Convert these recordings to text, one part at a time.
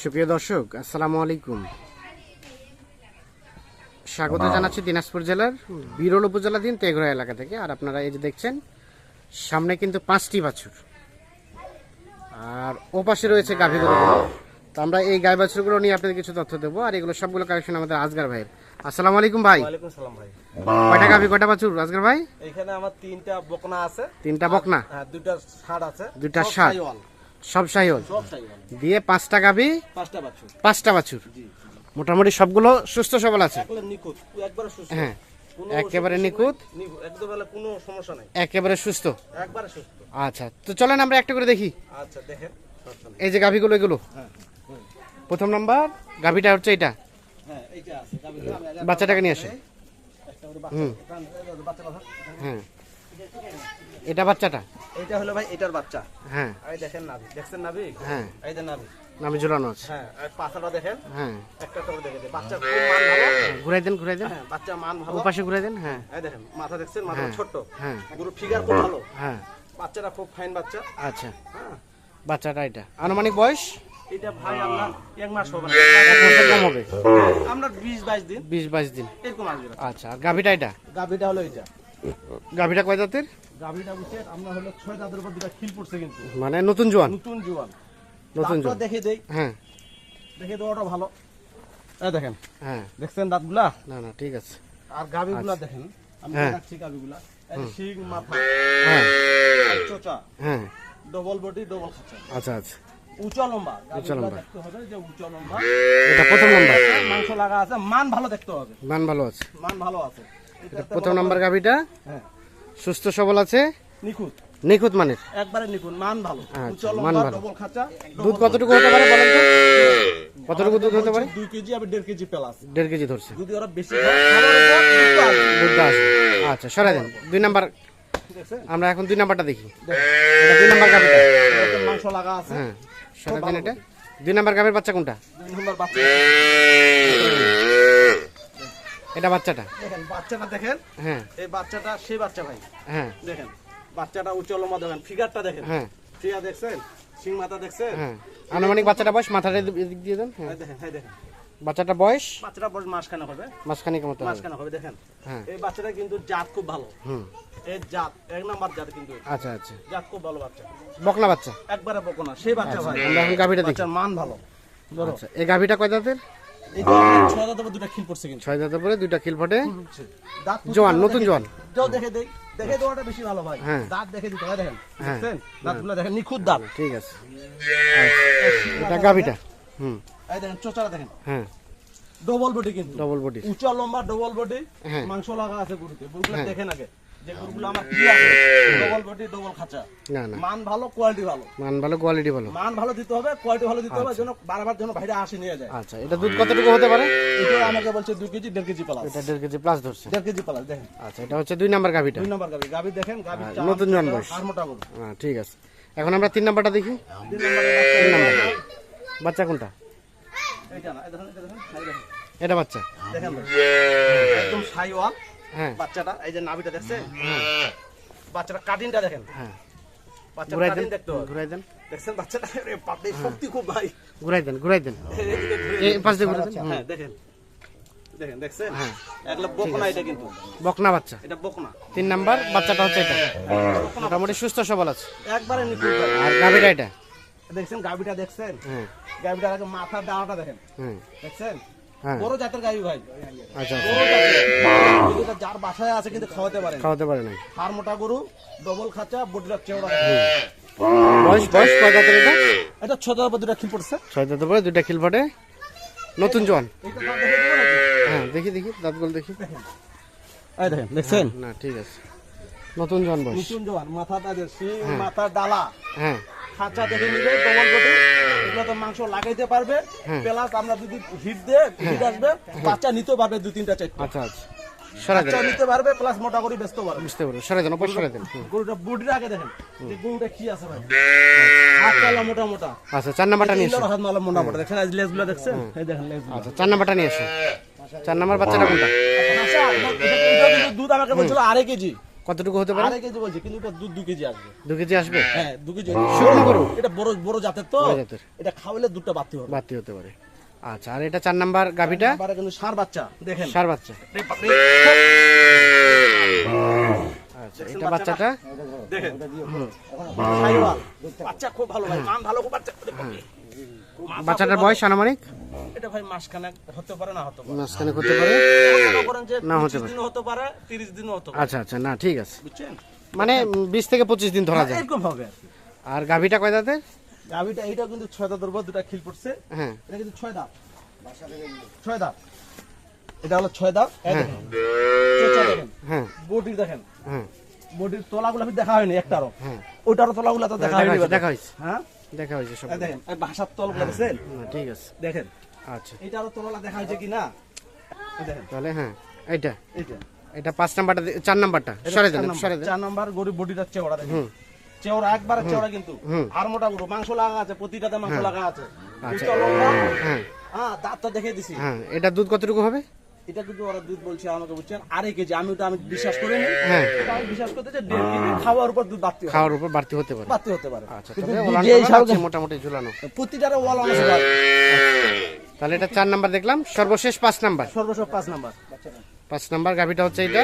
সুপ্রিয় দর্শক আসসালামু আলাইকুম। স্বাগত জানাচ্ছি দিনাজপুর জেলার বিরল উপজেলাধীন তেঘরা এলাকা থেকে। আর আপনারা এই যে দেখছেন সামনে কিন্তু পাঁচটি বাছুর। আর ও পাশে রয়েছে গাভী গরুগুলো তো আমরা এই গাই বাছুরগুলো নিয়ে আপনাদের কিছু তথ্য দেবো। আর এগুলো সবগুলো কালেকশন আমাদের আজগার ভাইয়ের। আসসালামু আলাইকুম ভাই। ওয়ালাইকুম সালাম ভাই। কয়টা গাভী কয়টা বাছুর আজগার ভাই? এখানে আমার তিনটা বকনা আছে। তিনটা বকনা? হ্যাঁ দুইটা ষাট আছে। দুইটা সব ষাট। সব সাইওয়াল দিয়ে পাঁচটা গাভী পাঁচটা বাছুর। মোটামুটি সবগুলো সুস্থ সবল আছে। হ্যাঁ একেবারে নিখুঁত। একেবারে সুস্থ। আচ্ছা তো চলেন আমরা একটা করে দেখি। আচ্ছা। এই যে গাভীগুলো এগুলো। হ্যাঁ প্রথম নাম্বার গাভিটা হচ্ছে এটা হ্যাঁ বাচ্চাটাকে নিয়ে আসে কথা। হ্যাঁ। এটা বাচ্চাটা? এটা হলো ভাই এটার বাচ্চা। হ্যাঁ। এই দেখেন নাভি। দেখছেন নাভি? হ্যাঁ। এই যে নাভি। নামে ঝুলানো আছে। হ্যাঁ আর পাছাটা দেখেন। হ্যাঁ। একটা করে দেখে দেন। বাচ্চার খুব মান ভালো। ঘুরাই দেন ঘুরাই দেন। হ্যাঁ বাচ্চা মান ও ভালো পাশে ঘুরাই দেন হ্যাঁ। এই দেখেন মাথা দেখছেন? মাথা হ্যাঁ। ছোট্ট। হ্যাঁ। পুরো ফিগার খুব ভালো। হ্যাঁ। বাচ্চাটা খুব ফাইন বাচ্চা। আচ্ছা। হ্যাঁ। বাচ্চাটা এটা। আনুমানিক বয়স? এটা ভাই আমরা এক মাস হবে না। এক মাসের কম হবে। আমরা বিশ বাইশ দিন। বিশ বাইশ দিন। এরকম আসবে। আচ্ছা আর গাভীটা এটা? গাভীটা হলো এটা গাভীটা কয় জাতের? গাভীটা বুঝছে আমরা হলো ছয় দাঁতের উপর দুটা খিল পড়ছে কিন্তু। মানে নতুন জোয়ান? নতুন জোয়ান। নতুন জোয়ান। দেখে দেই। হ্যাঁ। দেখে দেওয়াটা ভালো। এই দেখেন। হ্যাঁ। দেখছেন দাঁতগুলা? না না ঠিক আছে। আর গাভীগুলা দেখেন আমি হ্যাঁ। দেখাচ্ছি গাভীগুলা। এই শিং মাথা। হ্যাঁ। চোচা। হ্যাঁ। ডবল বডি ডবল খাঁচা। আচ্ছা আচ্ছা। উঁচা লম্বা। গাভীগুলা লম্বা। দেখতে হবে যে উঁচা লম্বা। এটা প্রথম নাম্বার মাংস লাগা আছে মান ভালো দেখতে হবে। মান ভালো আছে। মান ভালো আছে। এটা প্রথম নাম্বার গাভীটা। হ্যাঁ। সুস্থ সবল আছে? নিখুঁত। নিখুঁত মানের। একবারে নিখুঁত মান ভালো। আচ্ছা, মান ভালো। ডবল খাঁচা দুধ কতটুকু হতে পারে বলেন তো? কতটুকু দুধ হতে পারে? দুই কেজি আর দেড় কেজি প্লাস। দেড় কেজি ধরছে। যদি ওরা বেশি খায়। দুধ আছে আচ্ছা সরাই দেন। দুই নাম্বার। আমরা এখন দুই নাম্বারটা দেখি। এটা দুই নাম্বার গাভীটা। মাংস লাগা আছে। হ্যাঁ সরাই দেন এটা। দুই নাম্বার গাভীর বাচ্চা কোনটা? দুই নম্বর বাচ্চা। এটা বাচ্চাটা? দেখেন বাচ্চাটা দেখেন। হ্যাঁ। এই বাচ্চাটা সেই বাচ্চা ভাই। হ্যাঁ। দেখেন বাচ্চাটা উচ্চ লম্বা দেখেন ফিগারটা দেখেন। হ্যাঁ। ফিগার দেখছেন? সিং মাথা দেখছেন? হ্যাঁ। আনুমানিক বাচ্চাটা বয়স মাথাটা এদিক দিয়ে দেন। হ্যাঁ। দেখেন এই দেখেন। বাচ্চাটা বয়স? বাচ্চাটা বয়স মাসখানে হবে। মাঝখানিক মতো হবে। মাসখানে হবে দেখেন। হ্যাঁ। এই বাচ্চাটা কিন্তু জাত খুব ভালো। হুম। এই জাত এক নাম্বার জাত কিন্তু আচ্ছা আচ্ছা। জাত খুব ভালো বাচ্চা। বকনা বাচ্চা? একবারে বকো না সেই বাচ্চা ভাই। আমরা এখন গাভীটা দেখি। বাচ্চার মান ভালো। আচ্ছা এই গাভীটা কয় যে ছয় দাঁতের উপর দুটা খিল পড়ছে কিন্তু। ছয় দাঁতের পরে দুইটা খিল ফটে। জোয়ান নতুন জোয়ান। দেখে দেই দেখে দেওয়াটা বেশি ভালো ভাই হ্যাঁ। দাঁত দেখে দিতে হয় দেখেন। হ্যাঁ। দেখছেন দাঁতগুলো দেখেন নিখুঁত দাঁত। ঠিক আছে। এটা গাভীটা। হুম। এই দেখেন চোচারা দেখেন। হ্যাঁ। ডবল বডি কিন্তু। ডবল বডি উঁচা লম্বা ডবল বডি। মাংস লাগা আছে গরুতে। গরুগুলো। দেখেন আগে। যে গরুগুলো আমার কি আছে ডবল বডি ডবল খাঁচা। না না। মান ভালো কোয়ালিটি ভালো। মান ভালো কোয়ালিটি ভালো। মান ভালো দিতে হবে কোয়ালিটি ভালো দিতে হবে যেন বারবার যেন ভাইরা আসে নিয়ে যায়। আচ্ছা এটা দুধ কতটুকু হতে পারে? এটা আমাকে বলছে দুই কেজি দেড় কেজি প্লাস এটা দেড় কেজি প্লাস ধরছে। দেড় কেজি প্লাস দেখেন। আচ্ছা এটা হচ্ছে দুই নাম্বার গাভীটা। দুই নম্বর গাবি গাবি দেখেন গাবি নতুন জন আর মোটা গরু। হ্যাঁ ঠিক আছে। এখন আমরা তিন নাম্বারটা দেখি। তিন নাম্বার বাচ্চা কোনটা? না দেখেন এটা বাচ্চা। দেখেন। একদম সাইওয়াল। হ্যাঁ বাচ্চাটা এই যে নাভিটা দেখছেন? বাচ্চাটা কাটিংটা দেখেন। হ্যাঁ। বাচ্চাটা ঘুরাই দেন। কাটিং দেখতে ঘুরাই দেন। দেখছেন বাচ্চাটা? আরে বাপরে শক্তি খুব ভাই। ঘুরাই দেন ঘুরাই দেন। এই পাশ দিয়ে ঘুরে দেন। হ্যাঁ দেখেন। দেখেন দেখছেন? হ্যাঁ। একলা বকনা এটা কিন্তু। বকনা বাচ্চা। এটা বকনা। তিন নাম্বার বাচ্চাটা হচ্ছে এটা। মোটামুটি সুস্থ সবল আছে। একবারে নিখুঁত। আর গাভীটা এটা? দেখছেন গাবিটা দেখছেন? হ্যাঁ। গাবিটার আগে মাথার ডানাটা দেখেন। হ্যাঁ দেখছেন? হ্যাঁ বড় জাতের গাবি ভাই। আচ্ছা এটা যার বাসায় আছে কিন্তু খাওয়াতে পারেন খাওয়াতে পারে নাই হার মোটা গরু ডবল খাঁচা বডিটা চেওড়া। বয়স বয়স কয় দাঁতের এটা? এটা ছোট উপর দুটা খিল পড়ছে। ছয় দাঁতের পরে দুইটা খিল ফটে নতুন জোয়ান। দাঁত? হ্যাঁ দেখি দেখি দাঁতগুলো দেখি। এই দেখেন দেখছেন? না ঠিক আছে। নতুন জোয়ান বয়স। নতুন জোয়ান মাথাটা যে মাথার ডালা। হ্যাঁ। খাঁচা দেখে নিবে ডবল বডি। এগুলো তো মাংস লাগাইতে পারবে। প্লাস আমরা যদি হিট দিয়ে হিট আসবে বাচ্চা নিতে পারবে দুই তিনটা চারটা। আচ্ছা আচ্ছা। নিতে পারবে প্লাস মোটা করে ব্যস্ত পারবে। বুঝতে পারব সরাই দেন সরাই দেন। গরুটা বডিটা আগে দেখেন যে গরুটা কি আছে ভাই। হাত মোটা মোটা। আচ্ছা চার নাম্বারটা নিয়ে এসো হাত মালা মোটা মোটা। দেখেন আজ লেজগুলো দেখছেন? এই দেখেন লেজগুলো। আচ্ছা চার নাম্বারটা নিয়ে এসো চার নাম্বার বাচ্চাটা কোনটা? দুধ আমাকে বলছিল আড়াই কেজি। কতটুকু হতে পারে? আড়াই কেজি বলছি কিন্তু এটা দুধ দু কেজি আসবে। দু কেজি আসবে? হ্যাঁ দু কেজি। শুকনো গরু? এটা বড় বড় জাতের তো। এটা খাওয়ালে দুধটা বাড়তি হবে। বাড়তি হতে পারে। আচ্ছা আর এটা চার নাম্বার গাভিটা? কিন্তু ষাঁড় বাচ্চা দেখেন। সার বাচ্চা। আচ্ছা এটা বাচ্চাটা? দেখেন। বাচ্চা খুব ভালো ভাই ভালো খুব বাচ্চা। বাচ্চাটার বয়স আনুমানিক। এটা ভাই মাসখানেক হতে পারে না হতে পারে? মাঝখানে হতে পারে? মনে করেন যে না হতে পারে। দিনও হতে পারে 30 দিনও হতে পারে। আচ্ছা আচ্ছা না ঠিক আছে। বুঝছেন? মানে বিশ থেকে পঁচিশ দিন ধরা যায়। এরকম হবে আর। গাভিটা কয় দাঁতের? গাভিটা এইটা কিন্তু ছয় দাঁতের উপর দুটা খিল পড়ছে। হ্যাঁ। এটা কিন্তু ছয় দাঁত। ছয় দাঁত। এটা হলো ছয় দাঁত। হ্যাঁ। দেখেন। হ্যাঁ। বডির তলাগুলো আমি দেখা হয়নি একটারও। হ্যাঁ। ওটারও তলাগুলো তো দেখা হয়নি দেখা হয়েছে হ্যাঁ? দেখা হয়েছে সব দেখেন ভাষার তলগুলো ঠিক আছে। দেখেন। আচ্ছা। এটারও তলা দেখা হয়েছে কি না তাহলে হ্যাঁ এইটা। এইটা। এটা পাঁচ নাম্বারটা চার নাম্বারটা। সরে দেন সরে দেন। চার নাম্বার গরিব বডিটার চেওড়া দেখেন। চেওড়া একবারে চেওড়া কিন্তু। আর মোটা মাংস লাগা আছে প্রতিটাতে মাংস লাগা আছে। আচ্ছা। হ্যাঁ। হ্যাঁ দাঁতটা দেখে দিছি। হ্যাঁ এটা দুধ কতটুকু হবে? এটা কিন্তু ওরা দুধ বলছে আমাকে বুঝছেন আড়াই কেজি। আমি ওটা আমি বিশ্বাস করি না হ্যাঁ। এটা আমি বিশ্বাস করতে যে দেড় কেজি খাওয়ার উপর দুধ বাড়তি খাওয়ার উপর বাড়তি হতে পারে। বাড়তি হতে পারে। আচ্ছা মোটামুটি ঝুলানো। প্রতিটারে ওয়াল। তাহলে এটা চার নাম্বার দেখলাম। সর্বশেষ পাঁচ নাম্বার। সর্বশেষ পাঁচ নাম্বার। পাঁচ নাম্বার গাভিটা হচ্ছে এটা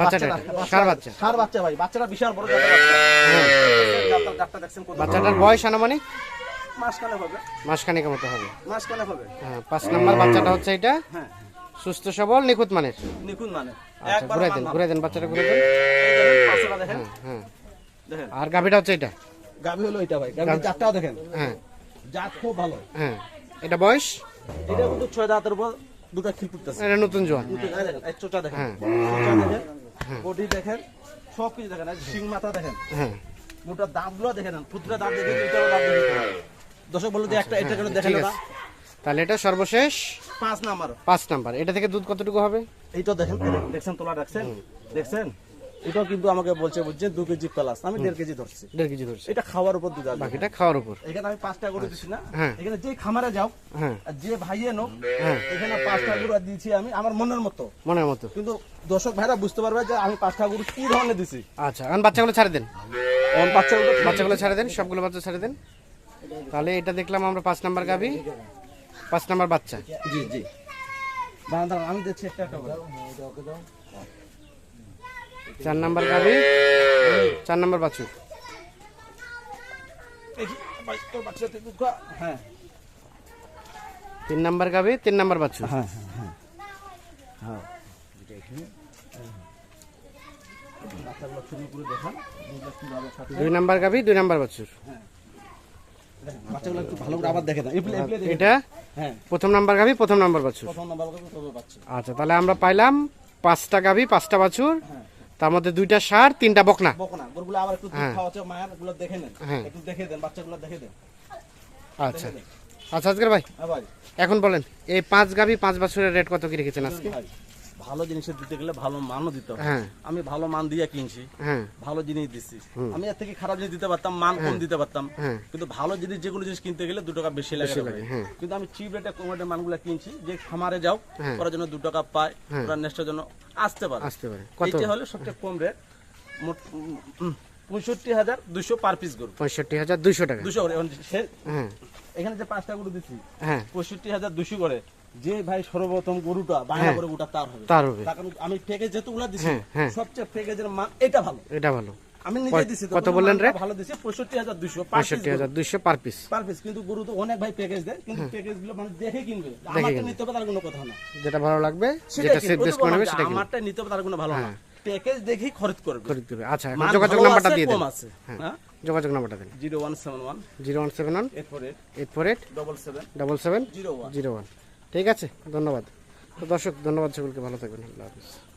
বাচ্চাটা বাচ্চাটা, বাচ্চা-। ভাই বাচ্চাটা বিশাল বড় কত বড়? বাচ্চাটার বয়স আনুমানিক? মাসখানেক মতো হবে। মাসখানেক হবে। হ্যাঁ পাঁচ নাম্বার বাচ্চাটা হচ্ছে এটা হ্যাঁ। সুস্থ সবল নিখুঁত মানের। নিখুঁত মানে আচ্ছা একবার ঘুরে দেন ভালো। ঘুরে দেন বাচ্চাটা ঘুরে দেন। দেখেন, পাঁচশোটা হ্যাঁ। আর গাভিটা হচ্ছে এটা গাভি হলো এটা ভাই। গাভি জাতটাও দেখেন। হ্যাঁ। জাত খুব ভালো। হ্যাঁ। এটা বয়স? এটা কিন্তু ছয় দাঁতের উপর দুটো খিল ফুটতেছে এটা নতুন জোয়ান। এই দেখেন, দেখেন। হ্যাঁ। দেখেন বডি দেখেন সব কিছু দেখেন শিং মাথা দেখেন। হ্যাঁ। মোটা দাঁতগুলো দেখেন ফুটরা দাঁত দেখেন এটারও দাঁত দেখেন। দর্শক বলল যে একটা এটা কেন দেখেন না? তাহলে এটা সর্বশেষ? পাঁচ নাম্বার। পাঁচ নাম্বার। এটা থেকে দুধ কতটুকু হবে? এইটা দেখেন দেখেন, দেখছেন তোলা দেখছেন? দেখছেন? এটাও কিন্তু আমাকে বলছে বুঝছে দু কেজি প্লাস আমি দেড় কেজি ধরছি। দেড় কেজি ধরছি। এটা খাওয়ার উপর দুধ বাকিটা খাওয়ার উপর। এখানে আমি পাঁচটা গরু দিচ্ছি না। হ্যাঁ। এখানে যে খামারে যাও হ্যাঁ। আর যে ভাইয়ে নো হ্যাঁ। এখানে পাঁচটা গরু দিয়েছি আমি আমার মনের মতো। মনের মতো। কিন্তু দর্শক ভাইরা বুঝতে পারবে যে আমি পাঁচটা গরু কি ধরনের দিছি। আচ্ছা এখন বাচ্চাগুলো ছাড়ে দেন। এখন বাচ্চাগুলো বাচ্চাগুলো ছাড়ে দেন সবগুলো বাচ্চা ছাড়ে দেন। তাহলে এটা দেখলাম আমরা পাঁচ নাম্বার গাভি। পাঁচ নাম্বার বাচ্চা। জি জি। দাঁড়ান দাঁড়ান আমি দিচ্ছি একটা একটা। চার নাম্বার গাভি চার নাম্বার বাছুর। হ্যাঁ। তিন নাম্বার গাভি তিন নাম্বার বাছুর। হ্যাঁ হ্যাঁ। দুই নাম্বার গাভি দুই নাম্বার বাছুর। এটা? প্রথম নাম্বার গাভি প্রথম নাম্বার বাছুর। আচ্ছা তাহলে আমরা পাইলাম পাঁচটা গাভি পাঁচটা বাছুর। তার মধ্যে দুইটা সার তিনটা বকনা। বকনা। গরুগুলো আবার একটু দুধ হ্যাঁ। খাওয়াচ্ছে মায়েরগুলো দেখে নেন। হ্যাঁ। একটু দেখে দেন বাচ্চাগুলো দেখে দেন। আচ্ছা। আচ্ছা আজকের ভাই? হ্যাঁ এখন বলেন এই পাঁচ গাভি পাঁচ বছরের রেট কত কি রেখেছেন আজকে? ভাই। ভালো জিনিসের দিতে গেলে ভালো মানও দিতে হবে। হ্যাঁ। আমি ভালো মান দিয়ে কিনছি হ্যাঁ। ভালো জিনিস দিচ্ছি। আমি এর থেকে খারাপ জিনিস দিতে পারতাম মান কম দিতে পারতাম। হ্যাঁ। কিন্তু ভালো জিনিস যেগুলো জিনিস কিনতে গেলে দু টাকা বেশি লাগে হ্যাঁ। কিন্তু আমি চিপ রেটে কম রেটে মানগুলো কিনছি যে খামারে যাও হ্যাঁ। ওরা জন্য দু টাকা পায় ওরা নেক্সটের জন্য আসতে পারে। আসতে পারে। এইটা হলো সবচেয়ে কম রেট মোট পঁয়ষট্টি হাজার দুশো পার পিস গরু। পঁয়ষট্টি হাজার দুইশো টাকা। দুশো করে এখন হ্যাঁ। যে পাঁচটা গরু দিচ্ছি হ্যাঁ। পঁয়ষট্টি হাজার দুশো করে। যে ভাই সর্বপ্রথম গরুটা বায়না হ্যাঁ, করে ওটা তার হবে। তার হবে। আমি ফেকে যেহেতু উলা দিছি হ্যাঁ, হ্যাঁ। সবচেয়ে ফেকেজের মান এটা ভালো। এটা ভালো। আমি নিজে দিছি কত বললেন রে? ভালো দিছি 65200 65200 পার পিস পার পিস কিন্তু গরু তো অনেক ভাই প্যাকেজ দেয় কিন্তু প্যাকেজগুলো মানুষ দেখে কিনবে। আমারটা নিতে হবে তার কোনো কথা না। যেটা ভালো লাগবে যেটা সেট বেস করবে সেটা আমারটা নিতে হবে তার কোনো ভালো না। প্যাকেজ দেখি খরচ করবে। খরচ করবে। আচ্ছা যোগাযোগ নাম্বারটা দিয়ে দেন। হ্যাঁ। যোগাযোগ নাম্বারটা দেন। 017101718 848 847 77 01 ঠিক আছে? ধন্যবাদ। তো দর্শক ধন্যবাদ সকলকে ভালো থাকবেন। আল্লাহ হাফিজ।